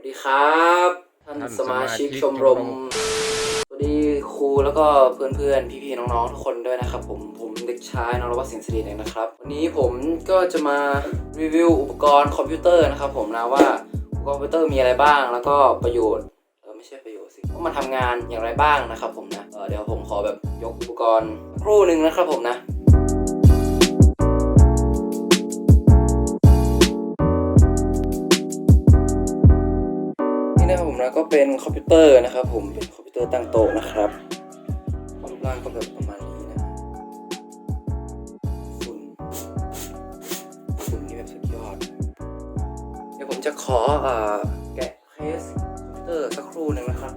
วัสดีครับ ท่านท่านสมาชิกสมาชิกชมรมชมรม สวัสดีครูแล้วก็เพื่อนๆ พี่ๆ น้องๆ ทุกคนด้วยนะครับผม ผมเด็กชายนรวัฒน์สินสิริเองนะครับ วันนี้ผมก็จะมารีวิวอุปกรณ์คอมพิวเตอร์นะครับผมนะว่าอุปกรณ์คอมพิวเตอร์มีอะไรบ้างแล้วก็ประโยชน์เออไม่ใช่ประโยชน์สิว่ามันทำงานอย่างไรบ้างนะครับผมนะเออเดี๋ยวผมขอแบบยกอุปกรณ์ครู่หนึ่งนะครับผมนะ ผมนะก็เป็นคอมพิวเตอร์นะครับ ผมเป็นคอมพิวเตอร์ตั้งโต๊ะนะครับรูปร่างก็แบบประมาณนี้นะฝุ่นฝุ่นนี่แบบสุดยอด เดี๋ยวผมจะขออแกะเคสคอมพิวเตอร์สักครู่หนึ่งนะครับ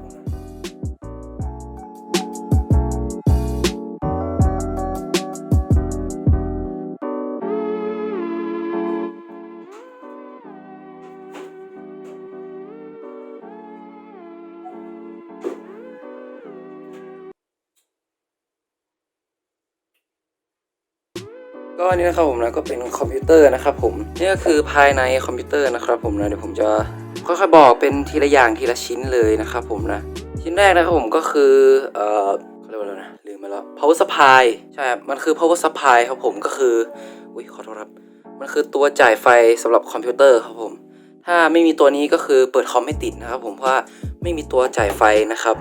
ก็อันนี้นะครับผมนะก็เป็นคอมพิวเตอร์นะครับผมนี่ก็คือภายในคอมพิวเตอร์นะครับผมนะเดี๋ยวผมจะค่อยๆบอกเป็นทีละอย่างทีละชิ้นเลยนะครับผมนะชิ้นแรกนะครับผมก็คือเอ่อเขาเรียกว่าอะไรนะลืมไปแล้ว power supply ใช่มันคือ power supply ครับผมก็คืออุ้ยขอโทษครับมันคือตัวจ่ายไฟสำหรับคอมพิวเตอร์ครับผมถ้าไม่มีตัวนี้ก็คือเปิดคอมไม่ติดนะครับผมเพราะว่าไม่มีตัวจ่ายไฟนะครับ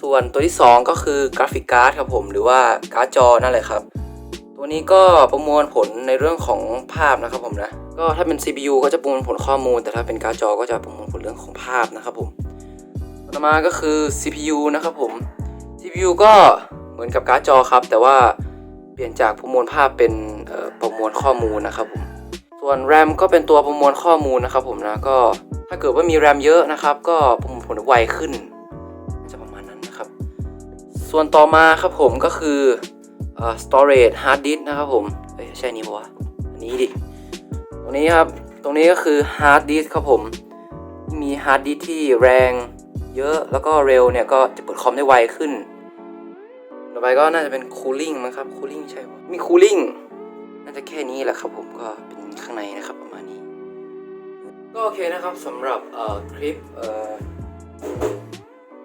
ส่วนตัวที่ 2 ก็คือกราฟิกการ์ดครับผมหรือว่าการ์ดจอนั่นแหละครับ ตัวนี้ก็ประมวลผลในเรื่องของภาพนะครับผมนะ ก็ถ้าเป็น CPU ก็จะประมวลผลข้อมูล แต่ถ้าเป็นการ์ดจอก็จะประมวลผลเรื่องของภาพนะครับผม ต่อมาก็คือ CPU นะครับผม CPU ก็เหมือนกับการ์ดจอครับ แต่ว่าเปลี่ยนจากประมวลภาพเป็นประมวลข้อมูลนะครับผม ส่วน RAM ก็เป็นตัวประมวลข้อมูลนะครับผมนะ ก็ถ้าเกิดว่ามี RAM เยอะนะครับ ก็ประมวลผลไวขึ้น จะประมาณนั้นนะครับ ส่วนต่อมาครับผมก็คือ เอ่อ storage hard disk นะครับผมเอ้ยใช่นี้ปะวะอันนี้ดิ ตรงนี้ครับ ตรงนี้ก็คือ hard disk ครับผม มี hard disk ที่แรงเยอะแล้วก็เร็วเนี่ยก็จะเปิดคอมได้ไวขึ้น ต่อไปก็น่าจะเป็น cooling มั้งครับ cooling ใช่ปะมี cooling น่าจะแค่นี้แหละครับผมก็เป็นข้างในนะครับประมาณนี้ ก็โอเคนะครับสำหรับเอ่อคลิปอ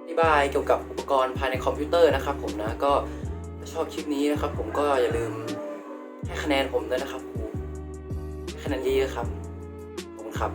ธิบายเกี่ยวกับอุปกรณ์ภายในคอมพิวเตอร์นะครับผมนะก็ ถ้าชอบคลิปนี้นะครับ ผมก็อย่าลืมให้คะแนนผมด้วยนะครับครูให้คะแนนเยอะๆครับ ผมครับ